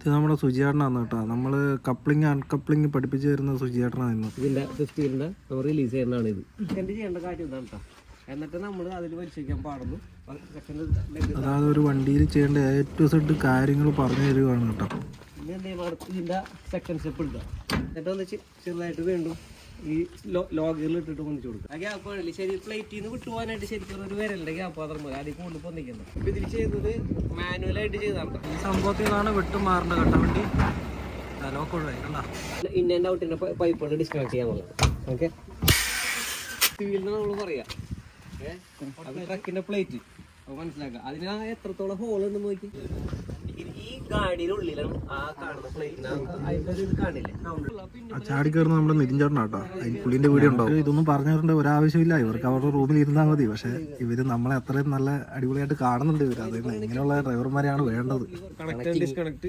ഇത് നമ്മുടെ സുജിയേട്ടനാണ് കേട്ടോ. നമ്മൾ കപ്ലിങ് അൺകപ്ലിങ് പഠിപ്പിച്ചു തരുന്ന സുജിയേട്ടനാണ് ഇന്ന് ഇതിന്റെ ഫിഫ്റ്റീലിന്റെ റിലീസ് ചെയ്യുന്നതാണ് ഇത്. സെക്കൻഡ് ചെയ്യേണ്ട കാര്യം ഇതാണ് കേട്ടോ എന്നിട്ട് നമ്മൾ അതിൽ പരിശോധിക്കാൻ പാടുന്നു. അതായത് ഒരു വണ്ടിയിൽ ചെയ്യേണ്ട എ ടു സെഡ് കാര്യങ്ങൾ പറഞ്ഞു തരുവാണ് കേട്ടോ. ഇതിന്റെ സെക്കൻഡ് സ്റ്റെപ്പ് എടുക്കുക എന്നിട്ട് ഒന്ന് ചെറുതായിട്ട് വീണ്ടും ഈ ലോഗറിൽ ഇട്ടിട്ട് പൊന്നിച്ചു കൊടുക്കുക ആ ഗ്യാപ്പ് ആണല്ലേ? ശരി പ്ലേറ്റിൽ നിന്ന് വിട്ടുപോകാനായിട്ട് ശരിക്കും ഒരു വിരലിന്റെ ഗ്യാപ്പ് മാത്രം മതി. അതിൽ കൂടുതൽ പൊന്നിക്കുന്നത് ഇപ്പൊ ഇതിൽ ചെയ്തത് മാനുവലായിട്ട് ചെയ്താണ് ഈ സംഭവത്തിൽ നിന്നാണ് വിട്ടു മാറേണ്ട കേട്ടോ വണ്ടി. ലോക്ക് ഒഴിവായി കണ്ടാ? ഇൻ ആൻഡ് ഔട്ടിന്റെ പൈപ്പുകൾ ഡിസ്കണക്ട് ചെയ്യാൻ പോകുന്നത് ഓക്കെ സിവിൽ നമ്മൾ പറയാ. പ്ലേറ്റ് അപ്പൊ മനസ്സിലാക്കുക അതിന് എത്രത്തോളം ഹോൾ ഉണ്ടെന്ന് നോക്കി. ഈ- ഗാഡിയിലുള്ളിലാണ് ആ കാണുന്ന ആ ചാടി കയറുന്ന നമ്മുടെ നിരിഞ്ചേട്ടനാ കേട്ടോ അതിൽ പുള്ളിന്റെ വീഡിയോ ഉണ്ടാവും ഇതൊന്നും പറഞ്ഞു തരേണ്ട ഒരാവശ്യമില്ല. ഇവർക്ക് അവരുടെ റൂമിൽ ഇരുന്നാൽ മതി. പക്ഷെ ഇവർ നമ്മളെ അത്രയും നല്ല അടിപൊളിയായിട്ട് കാണുന്നുണ്ട് ഇവർ അതായത് ഇങ്ങനെയുള്ള ഡ്രൈവർമാരെയാണ് വേണ്ടത്. Connect disconnect